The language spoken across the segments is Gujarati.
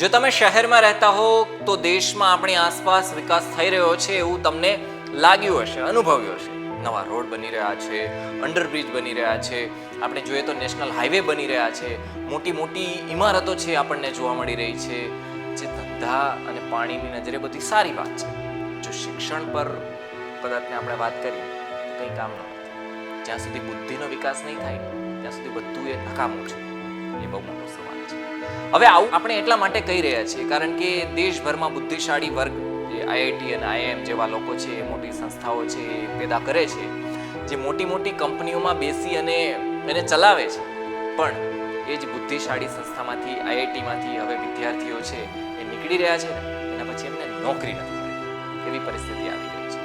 જો તમે શહેરમાં રહેતા હો, તો દેશમાં આપણી આસપાસ વિકાસ થઈ રહ્યો છે એવું તમને લાગ્યું હશે, અનુભવ્યું હશે. નવા રોડ બની રહ્યા છે, અંડરબ્રિજ બની રહ્યા છે, આપણે જોઈએ તો નેશનલ હાઈવે બની રહ્યા છે, મોટી મોટી ઇમારતો છે આપણને જોવા મળી રહી છે, જે ધંધા અને પાણીની નજરે બધી સારી વાત છે. જો શિક્ષણ પર કદાચને આપણે વાત કરીએ કંઈ કામ ન જ્યાં સુધી બુદ્ધિનો વિકાસ નહીં થાય, ત્યાં સુધી બધું એ નકામું છે. એ મોટો સવાલ છે. હવે આવું આપણે એટલા માટે કહી રહ્યા છીએ, કારણ કે દેશભરમાં બુદ્ધિશાળી વર્ગ, જે આઈઆઈટી અને આઈએમ જેવા લોકો છે મોટી સંસ્થાઓ છે પેદા કરે છે, જે મોટી મોટી કંપનીઓમાં બેસી અને એને ચલાવે છે. પણ એ જ બુદ્ધિશાળી સંસ્થામાંથી આઈઆઈટીમાંથી હવે વિદ્યાર્થીઓ છે, એ નીકળી રહ્યા છે ને, એના પછી એમને નોકરી નથી એવી પરિસ્થિતિ આવી ગઈ છે.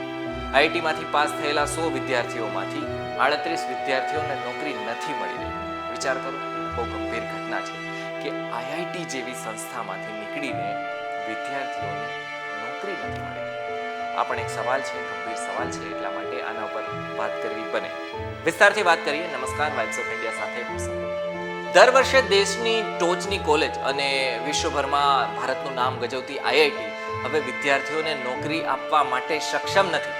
આઈઆઈટીમાંથી પાસ થયેલા સો વિદ્યાર્થીઓમાંથી આડત્રીસ વિદ્યાર્થીઓને નોકરી નથી મળી રહી. વિચાર કરો. બહુ ગંભીર ઘટના છે કે આઈઆઈટી જેવી સંસ્થામાંથી નીકળીને વિદ્યાર્થીઓને નોકરી નથી મળી. આ પણ એક સવાલ છે, ગંભીર સવાલ છે, એટલા માટે આના ઉપર વાત કરવી બને. વિસ્તારથી વાત કરીએ. નમસ્કાર, વાઇબ્સ ઓફ ઇન્ડિયા સાથે હું. દર વર્ષે દેશની ટોચની કોલેજ અને વિશ્વભરમાં ભારતનું નામ ગજવતી આઈઆઈટી હવે વિદ્યાર્થીઓને નોકરી આપવા માટે સક્ષમ નથી.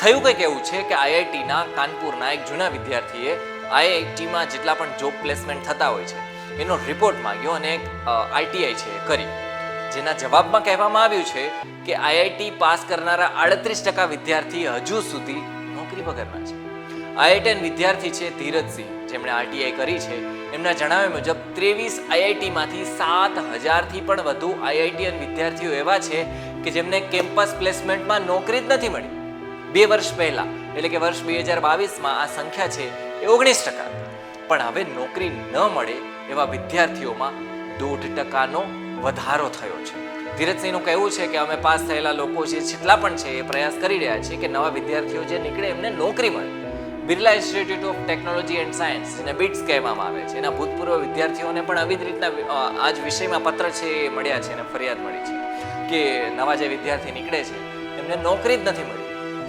થયું કંઈક એવું છે કે આઈઆઈટીના કાનપુરના એક જૂના વિદ્યાર્થીએ આઈઆઈટીમાં જેટલા પણ જોબ પ્લેસમેન્ટ થતા હોય છે, એનો રિપોર્ટ માંગ્યો અને એક આઈટીઆઈ છે કરી. જેના જવાબમાં કહેવામાં આવ્યું છે કે આઈઆઈટી પાસ કરનારા આડત્રીસ ટકા વિદ્યાર્થી હજુ સુધી નોકરી વગરના છે. આઈઆઈટીએન વિદ્યાર્થી છે ધીરજસિંહ, જેમણે આરટીઆઈ કરી છે. એમના જણાવ્યા મુજબ ત્રેવીસ આઈઆઈટીમાંથી સાત હજારથી પણ વધુ આઈઆઈટીએન વિદ્યાર્થીઓ એવા છે કે જેમને કેમ્પસ પ્લેસમેન્ટમાં નોકરી જ નથી મળી. બે વર્ષ પહેલા, એટલે કે વર્ષ બે હજાર બાવીસમાં આ સંખ્યા છે એ ઓગણીસ ટકા. પણ હવે નોકરી ન મળે એવા વિદ્યાર્થીઓમાં દોઢ ટકાનો વધારો થયો છે. ધીરજસિંહનું કહેવું છે કે અમે પાસ થયેલા લોકો જે જેટલા પણ છે એ પ્રયાસ કરી રહ્યા છીએ કે નવા વિદ્યાર્થીઓ જે નીકળે એમને નોકરી મળે. Birla institute of technology and science જેને બિટ્સ કહેવામાં આવે છે. એના ભૂતપૂર્વ વિદ્યાર્થીઓને પણ આવી જ રીતના આ જ વિષયમાં પત્ર છે એ મળ્યા છે અને ફરિયાદ મળી છે કે નવા જે વિદ્યાર્થી નીકળે છે એમને નોકરી જ નથી મળી.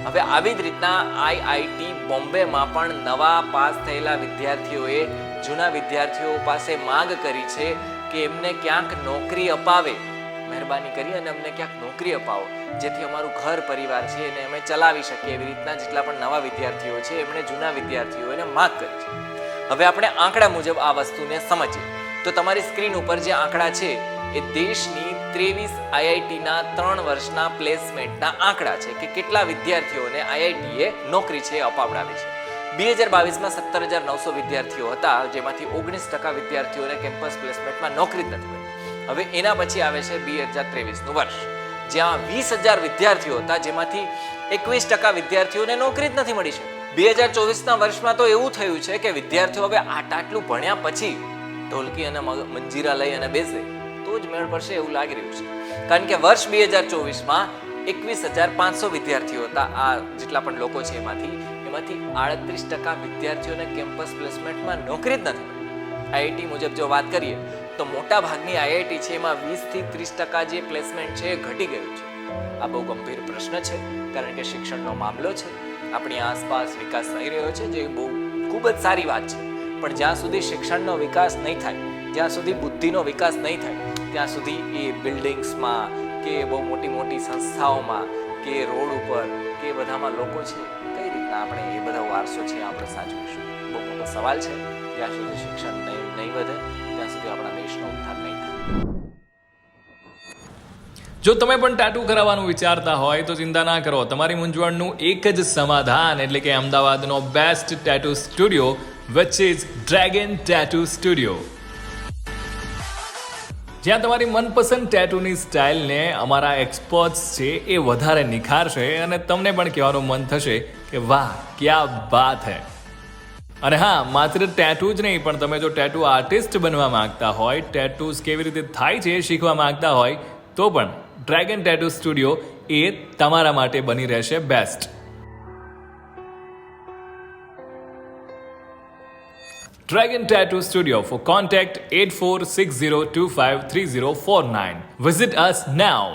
હવે આવી જ રીતના આઈઆઈટી બોમ્બેમાં પણ નવા પાસ થયેલા વિદ્યાર્થીઓએ જૂના વિદ્યાર્થીઓ પાસે માંગ કરી છે કે એમને ક્યાંક નોકરી અપાવે. મહેરબાની કરી અને અમને ક્યાંક નોકરી અપાવો. જેથી અમારું ઘર પરિવાર છે એને અમે ચલાવી શકીએ એવી રીતના જેટલા પણ નવા વિદ્યાર્થીઓ છે, એમણે જૂના વિદ્યાર્થીઓને માંગ કરી છે. હવે આપણે આંકડા મુજબ આ વસ્તુને સમજીએ. તો તમારી સ્ક્રીન ઉપર જે આંકડા છે, એ દેશની ત્રેવીસ આઈઆઈટીના ત્રણ વર્ષના પ્લેસમેન્ટના આંકડા છે કે કેટલા વિદ્યાર્થીઓને આઈઆઈટીએ નોકરી છે અપાવડાવી છે. બે હજાર બાવીસમાં સત્તર હજાર નવસો વિદ્યાર્થીઓ હતા, જેમાંથી ઓગણીસ ટકા વિદ્યાર્થીઓને કેમ્પસ પ્લેસમેન્ટમાં નોકરી જ નથી મળી. હવે એના પછી આવે છે બે હજાર ત્રેવીસનું વર્ષ. જ્યાં વીસ હજાર વિદ્યાર્થીઓ હતા, જેમાંથી એકવીસ ટકા વિદ્યાર્થીઓને નોકરી જ નથી મળી છે. બે હજાર ચોવીસના વર્ષમાં તો એવું થયું છે કે વિદ્યાર્થીઓ હવે આટ આટલું ભણ્યા પછી ઢોલકી અને મંજીરા લઈ અને બેસે. જ મેળ પડશે એવું લાગી રહ્યું છે. કારણ કે વર્ષ બે હજાર ચોવીસમાં એકવીસ હજાર પાંચસો વિદ્યાર્થીઓ હતા. આ જેટલા પણ લોકો છે એમાંથી એમાંથી આડત્રીસ ટકા વિદ્યાર્થીઓને કેમ્પસ પ્લેસમેન્ટમાં નોકરી જ નથી આઈઆઈટી મુજબ જો વાત કરીએ, તો મોટા ભાગની આઈઆઈટી છે એમાં વીસથી ત્રીસ ટકા જે પ્લેસમેન્ટ છે એ ઘટી ગયું છે. આ બહુ ગંભીર પ્રશ્ન છે, કારણ કે શિક્ષણનો મામલો છે, આપણી આસપાસ વિકાસ થઈ રહ્યો છે, જે બહુ ખૂબ જ સારી વાત છે. પણ જ્યાં સુધી શિક્ષણનો વિકાસ નહીં થાય, જ્યાં સુધી બુદ્ધિનો વિકાસ નહીં થાય ત્યાં સુધી એ બિલ્ડિંગ્સમાં કે બહુ મોટી મોટી સંસ્થાઓમાં કે રોડ ઉપર કે બધામાં લોકો છે? કઈ રીતના આપણે એ બધા વારસો છે આપણે સાચવીશું? બહુ મોટો સવાલ છે. જ્યાં સુધી શિક્ષણ નહીં નહીં વધે. ત્યાં સુધી આપણા દેશનો ઉદ્ધાર નહીં થાય. જો તમે પણ ટાટુ કરાવવાનું વિચારતા હોય તો ચિંતા ના કરો. તમારી મૂંઝવણનું એક જ સમાધાન એટલે કે અમદાવાદનો best tattoo studio which dragon tattoo studio જ્યાં તમારી મનપસંદ ટેટુની સ્ટાઇલને અમારા એક્સપર્ટ્સ છે એ વધારે નિખારશે અને તમને પણ કહેવાનું મન થશે કે વાહ, ક્યા બાત હે. અને હા, માત્ર ટેટુ જ નહીં, પણ તમે જો ટેટુ આર્ટિસ્ટ બનવા માંગતા હોય ટેટુઝ કેવી રીતે થાય છે શીખવા માંગતા હોય, તો પણ ડ્રેગન ટેટુ સ્ટુડિયો એ તમારા માટે બની રહેશે best Dragon Tattoo Studio for contact 8460253049. Visit us now.